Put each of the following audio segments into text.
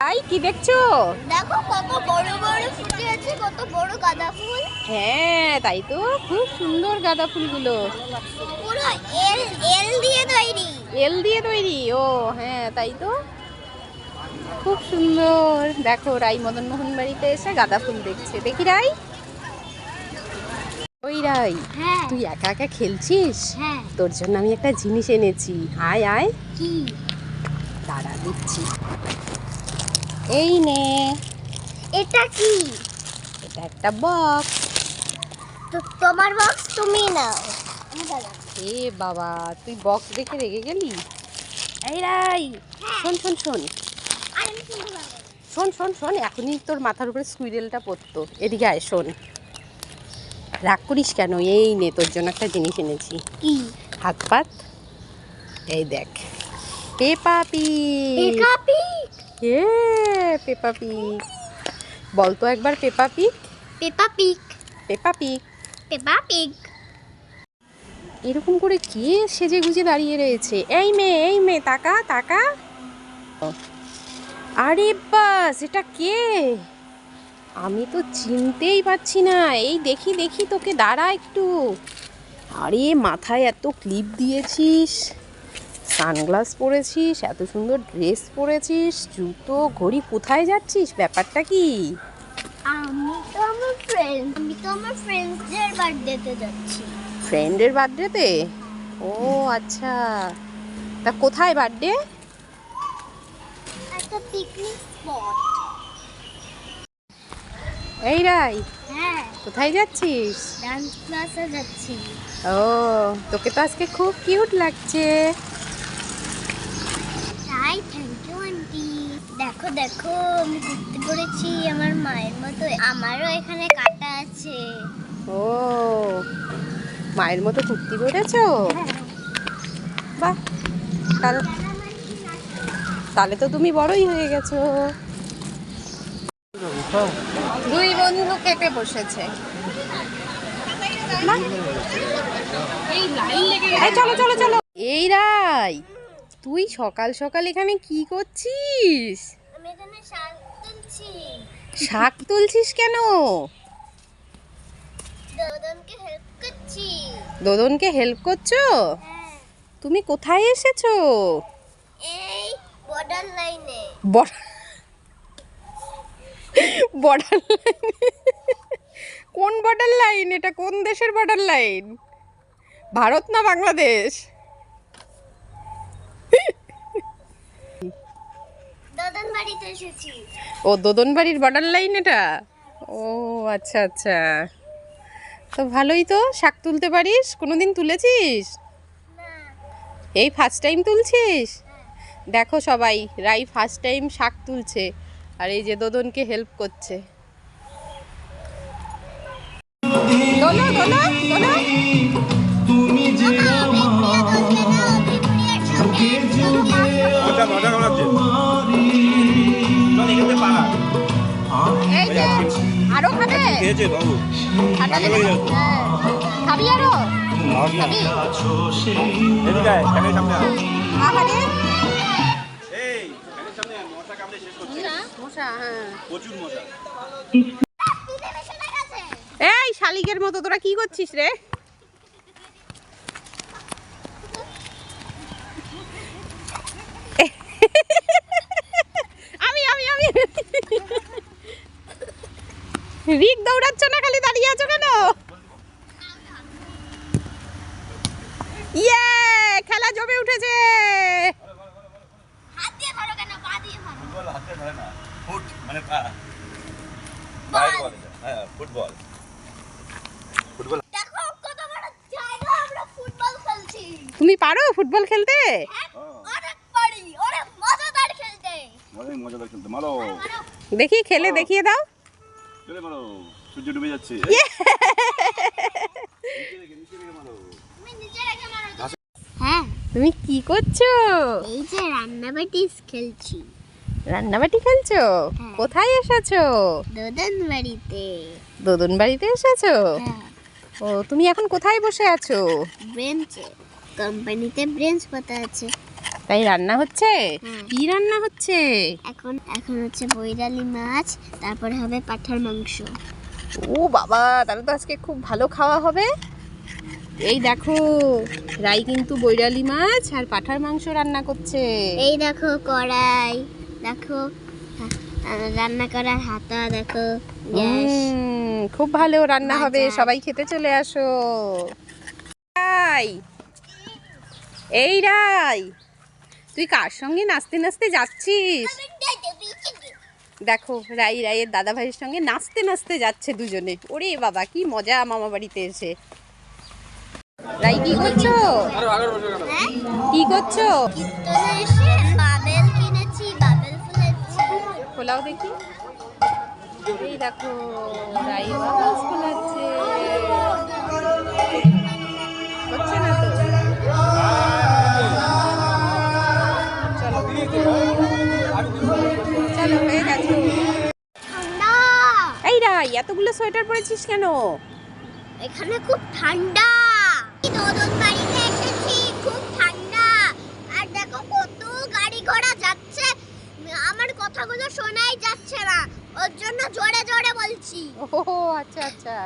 তাই কি দেখছ? দেখো কত বড় বড় ফুটে আছে কত বড় গাঁদা ফুল। হ্যাঁ তাই তো খুব সুন্দর গাঁদা ফুলগুলো। পুরো এল এল দিয়ে তৈরি। এল দিয়ে তৈরি ও হ্যাঁ তাই তো। খুব সুন্দর। দেখো রাই মদন মোহন বাড়িতে এসে গাঁদা ফুল দেখছে। দেখি রাই। ওই রাই হ্যাঁ। তুই একা একা খেলছিস? হ্যাঁ। তোর জন্য আমি একটা জিনিস এনেছি। আয় আয়। কি? দাঁড়া দিচ্ছি এই নে। এটা কি? এটা একটা বক্স তো তোমার বক্স তুমি নাও। দাঁড়া এ বাবা তুই বক্স দেখে রেগে গেলি? এই রাই। শোন শোন শোন। শুনতে শোন শোন শোন এখনই তোর মাথার উপরে স্কুইরেলটা পড়তো। এদিকে আয় শোন। রাগ করিস কেন? এই নে তোর জন্য একটা জিনিস এনেছি। কি? হাত পাত। এই দেখ। পেপা পি এটা এ পেপা পিক। বল তো একবার পেপা পিক। পেপা পিক। পেপা পিক। পেপা পিক। এরকম করে কে সেজে গুজে দাঁড়িয়ে রয়েছে? এই মেয়ে এই মেয়ে তাকা তাকা। আরে বাস এটা কে? আমি তো চিনতেই পারছি না। এই দেখি দেখি তোকে দাঁড়া একটু। আরে মাথায় এত ক্লিপ দিয়েছিস। সানগ্লাস পরেছিস এত সুন্দর ড্রেস পরেছিস জুতো ঘড়ি কোথায় যাচ্ছিস? ব্যাপারটা কি? আমি তো আমার ফ্রেন্ড আমি তো আমার ফ্রেন্ডসদের বার্থডেতে যাচ্ছি। ফ্রেন্ডের বার্থডেতে ও আচ্ছা। তা কোথায় বার্থডে একটা পিকনিক স্পট এই রাই হ্যাঁ। কোথায় যাচ্ছিস? ডান্স ক্লাসে যাচ্ছি। ও তোকে তো আজকে খুব কিউট লাগছে। দেখো দেখো আমি কুর্তি পরেছি আমার মায়ের মতো। আমারও এখানে কাটা আছে। ও মায়ের মতো কুর্তি পরেছো? বাহ তাহলে তাহলে তো তুমি বড়ই হয়ে গেছো। দুই বন্ধু কেটে বসেছে। এই চলো চলো চলো। এই রাই তুই সকাল সকাল এখানে কি করছিস? এখানে শাক তুলছি। শাক তুলছিস কেন? দদনকে হেল্প করছি। দোদনকে হেল্প করছ? হ্যাঁ। তুমি কোথায় এসেছ? এই বর্ডার লাইনে বর্ডার লাইন কোন বর্ডার লাইন এটা কোন দেশের বর্ডার লাইন ভারত না বাংলাদেশ দদন বাড়িতে এসেছি। ও দোদন বাড়ির বর্ডার লাইন এটা? ও আচ্ছা আচ্ছা। তো ভালোই তো শাক তুলতে পারিস? কোনোদিন তুলেছিস? এই ফার্স্ট টাইম তুলছিস? দেখো সবাই রাই ফার্স্ট টাইম শাক তুলছে আর এই যে দোদনকে হেল্প করছে। দোলো দোলো দোলো মজা মজা কেমন আরও খাবে? খেয়েছে বাবু? ঠান্ডা লেগে? যাচ্ছে। হ্যাঁ। খাবি আরও? খাবি? এদিকে আয়, সামনে আহারে এই, ফ্যানের সামনে মশা কামড়ে শেষ করছে। মশা হ্যাঁ। প্রচুর মশা। এই শালিকের মতো তোরা কি করছিস রে? আমি আমি আমি। রিক দৌড়াচ্ছ না খালি দাঁড়িয়ে আছো কেন? ইয়ে খেলা জমে উঠেছে। হাত দিয়ে ধরো কেন পা দিয়ে ধরো। ফুটবল হাতে ধরে না ফুট মানে। হ্যাঁ ফুটবল। ফুটবল। দেখো কত বড় জায়গা আমরা ফুটবল খেলছি। তুমি পারো ফুটবল খেলতে? হ্যাঁ, অনেক পারি অনেক মজাদার খেলতে। মজাই মজাদার খেলতে মারো। দেখি খেলে দেখিয়ে দাও। চলে মারো সূর্য ডুবে যাচ্ছে হ্যাঁ তুমি কি করছ এই যে রান্নাবাটি খেলছি রান্নাবাটি খেলছো। কোথায় এসেছ দদন বাড়িতে দোদন বাড়িতে এসেছ হ্যাঁ ও তুমি এখন কোথায় বসে আছো? ব্রেঞ্চে. কোম্পানিতে ব্রেঞ্চ পাতা আছে। তাই রান্না হচ্ছে। কি রান্না হচ্ছে? এখন এখন হচ্ছে বৈরালি মাছ তারপরে হবে পাঠার মাংস। ও বাবা তাহলে তো আজকে খুব ভালো খাওয়া হবে। এই দেখো রাই কিন্তু বৈরালি মাছ আর পাঠার মাংস রান্না করছে। এই দেখো কড়াই দেখো রান্না করার হাতা দেখো খুব ভালো রান্না হবে সবাই খেতে চলে আসো। রাই এই রাই তুই কার সঙ্গে নাচতে নাচতে যাচ্ছিস? দেখো, রাই রাইয়ের দাদা ভাইয়ের সঙ্গে নাচতে নাচতে যাচ্ছে দুজনে। ওরে বাবা, কি মজা মামা বাড়িতে এসে। রাই, কি করছ? কি করছ? খোলাও দেখি। এই দেখো, রাই বাবাস খোলাচ্ছে এতগুলো সোয়েটার পরেছিস কেন? এখানে খুব ঠান্ডা। নদন বাড়িতে এসেছি খুব ঠান্ডা। আর দেখো কত গাড়ি ঘোড়া যাচ্ছে। আমার কথাগুলো শোনাই যাচ্ছে না। ওর জন্য জোরে জোরে বলছি। ও আচ্ছা আচ্ছা।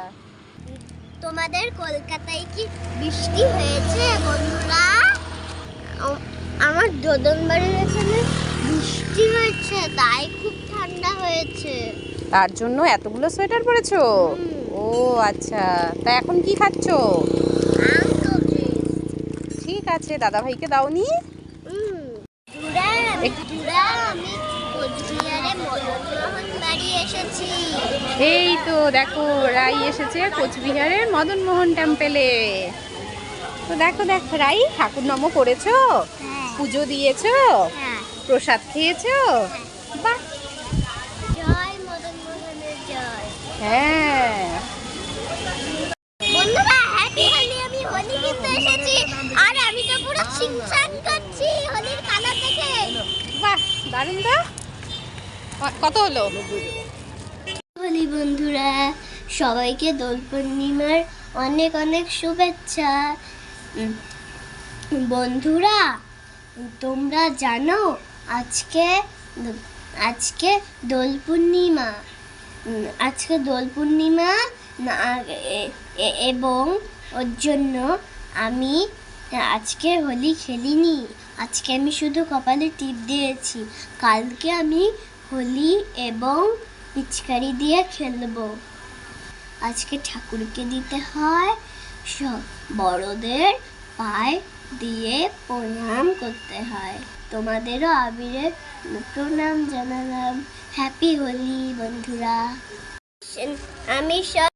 তোমাদের কলকাতায় কি বৃষ্টি হয়েছে বন্ধুরা? আমার দোদন বাড়ির এখানে বৃষ্টি হয়েছে তাই খুব ঠান্ডা হয়েছে। তার জন্য এতগুলো সোয়েটার পরেছো? ও আচ্ছা। তা এখন কি খাচ্ছ? ঠিক আছে দাদা ভাইকে দাওনি মদনমোহন এই তো দেখো রাই এসেছে কোচবিহারের মদন মোহন টেম্পেলে তো দেখো দেখো রাই ঠাকুর নম করেছ? হ্যাঁ। পুজো দিয়েছ? হ্যাঁ। প্রসাদ খেয়েছো? বাহ! হ্যাঁ। বন্ধুরা হ্যাপি হোলি আমি হোলি কিনতে এসেছি। আর আমি তো পুরো ছিংছাং করছি হোলির কালার থেকে বাহ দারুণ তো। কত হলো? হোলি বন্ধুরা সবাইকে দোল পূর্ণিমার অনেক অনেক শুভেচ্ছা। বন্ধুরা তোমরা জানো আজকে আজকে দোল পূর্ণিমা। আজকে দোল পূর্ণিমা এবং ওর জন্য আমি আজকে হোলি খেলিনি। আজকে আমি শুধু কপালে টিপ দিয়েছি। কালকে আমি হোলি এবং পিচকারি দিয়ে খেলব। আজকে ঠাকুরকে দিতে হয়, সব বড়দের পায়ে দিয়ে প্রণাম করতে হয়। তোমাদেরও আবিরে প্রণাম জানালাম। হ্যাপি হোলি বন্ধুরা। আমি সব